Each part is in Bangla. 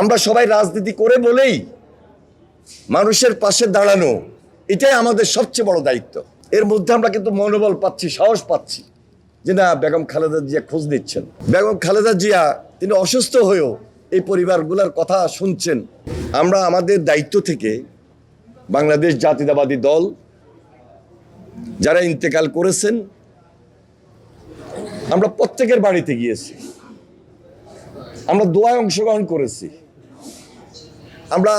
আমরা সবাই রাজনীতি করে বলেই মানুষের পাশে দাঁড়ানো, এটাই আমাদের সবচেয়ে বড় দায়িত্ব। এর মধ্যে আমরা কিন্তু মনোবল পাচ্ছি, সাহস পাচ্ছি যে না, বেগম খালেদা জিয়া খোঁজ নিচ্ছেন। বেগম খালেদা জিয়া, তিনি অসুস্থ হয়েও এই পরিবারগুলোর কথা শুনছেন। আমরা আমাদের দায়িত্ব থেকে বাংলাদেশ জাতীয়তাবাদী দল যারা ইন্তেকাল করেছেন, আমরা প্রত্যেকের বাড়িতে গিয়েছি। আমরা দোয়ায় অংশগ্রহণ করেছি। আমরা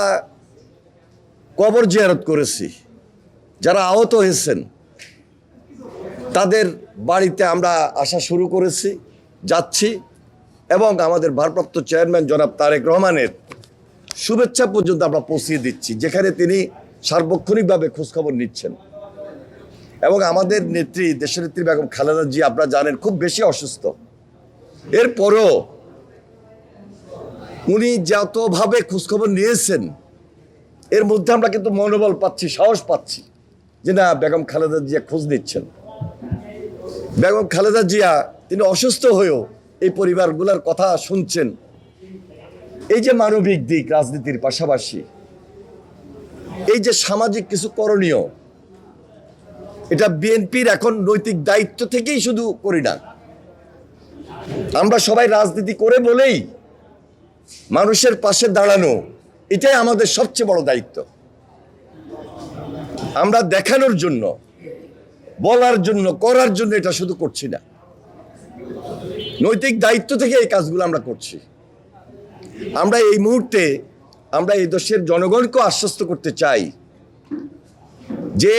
কবর জিয়ারত করেছি। যারা আহত হয়েছেন, তাদের বাড়িতে আমরা আসা শুরু করেছি, যাচ্ছি এবং আমাদের ভারপ্রাপ্ত চেয়ারম্যান জনাব তারেক রহমানের শুভেচ্ছা পর্যন্ত আমরা পৌঁছিয়ে দিচ্ছি, যেখানে তিনি সার্বক্ষণিকভাবে খোঁজখবর নিচ্ছেন। এবং আমাদের নেত্রী, দেশনেত্রী বেগম খালেদা জি, আপনারা জানেন, খুব বেশি অসুস্থ। এরপরও উনি যতভাবে খোঁজখবর নিয়েছেন, এর মধ্যে আমরা কিন্তু মনোবল পাচ্ছি, সাহস পাচ্ছি যে না, বেগম খালেদা জিয়া খোঁজ নিচ্ছেন। বেগম খালেদা জিয়া, তিনি অসুস্থ হয়েও এই পরিবারগুলোর কথা শুনছেন। এই যে মানবিক দিক, রাজনীতির পাশাপাশি, এই যে সামাজিক কিছু করণীয়, এটা বিএনপির এখন নৈতিক দায়িত্ব থেকেই শুধু করি না। আমরা সবাই রাজনীতি করে বলেই মানুষের পাশে দাঁড়ানো, এটাই আমাদের সবচেয়ে বড় দায়িত্ব। আমরা দেখানোর জন্য, বলার জন্য, করার জন্য এটা শুধু করছি না। নৈতিক দায়িত্ব থেকে এই কাজগুলো আমরা করছি। আমরা এই মুহূর্তে, আমরা এই দেশের জনগণকে আশ্বস্ত করতে চাই যে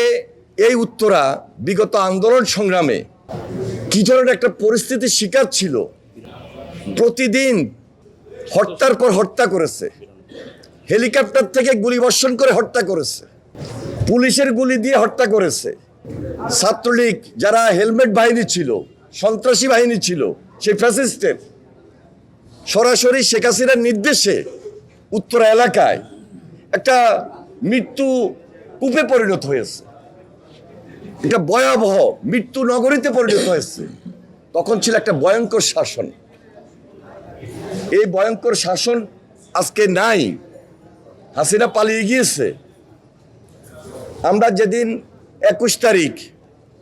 এই উত্তরা বিগত আন্দোলন সংগ্রামে কি ধরনের একটা পরিস্থিতির শিকার ছিল। প্রতিদিন হত্যার পর হত্যা করেছে। হেলিকপ্টার থেকে গুলি বর্ষণ করে হত্যা করেছে। পুলিশের গুলি দিয়ে হত্যা করেছে। ছাত্রলীগ, যারা হেলমেট বাহিনী ছিল, সন্ত্রাসী বাহিনী ছিল সেই ফ্যাসিস্টের সরাসরি শেখ হাসিনার নির্দেশে উত্তরা এলাকায় একটা মৃত্যু কূপে পরিণত হয়েছে। এটা ভয়াবহ মৃত্যু নগরীতে পরিণত হয়েছে। তখন ছিল একটা ভয়ঙ্কর শাসন। এই ভয়ঙ্কর শাসন আজকে নাই। হাসিনা পালিয়ে গিয়েছে। আমরা যেদিন একুশ তারিখ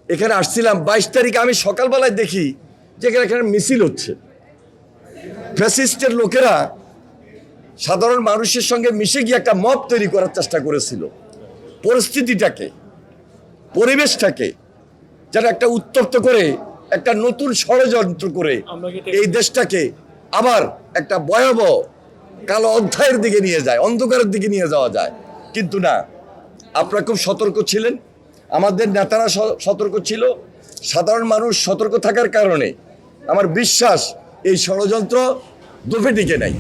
এখানে আসছিলাম বাইশ তারিখ আমি সকালবেলায় দেখি যে এখানে এখানে মিছিল হচ্ছে। ফ্যাসিস্টের লোকেরা সাধারণ মানুষের সঙ্গে মিশে গিয়ে একটা মব তৈরি করার চেষ্টা করেছিল। পরিস্থিতিটাকে পরিবেশটাকে যারা একটা উত্তপ্ত করে একটা নতুন ষড়যন্ত্র করে এই দেশটাকে আবার একটা ভয়াবহ কালো অধ্যায়ের দিকে নিয়ে যায়, অন্ধকারের দিকে নিয়ে যাওয়া যায়। কিন্তু না, আপনারা খুব সতর্ক ছিলেন। আমাদের নেতারা সতর্ক ছিল। সাধারণ মানুষ সতর্ক থাকার কারণে আমার বিশ্বাস এই ষড়যন্ত্র দুপে টিকে নাই।